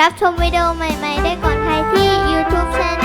รับชมวิดีโอใหม่ ๆ ได้ก่อนใครที่ YouTube Channel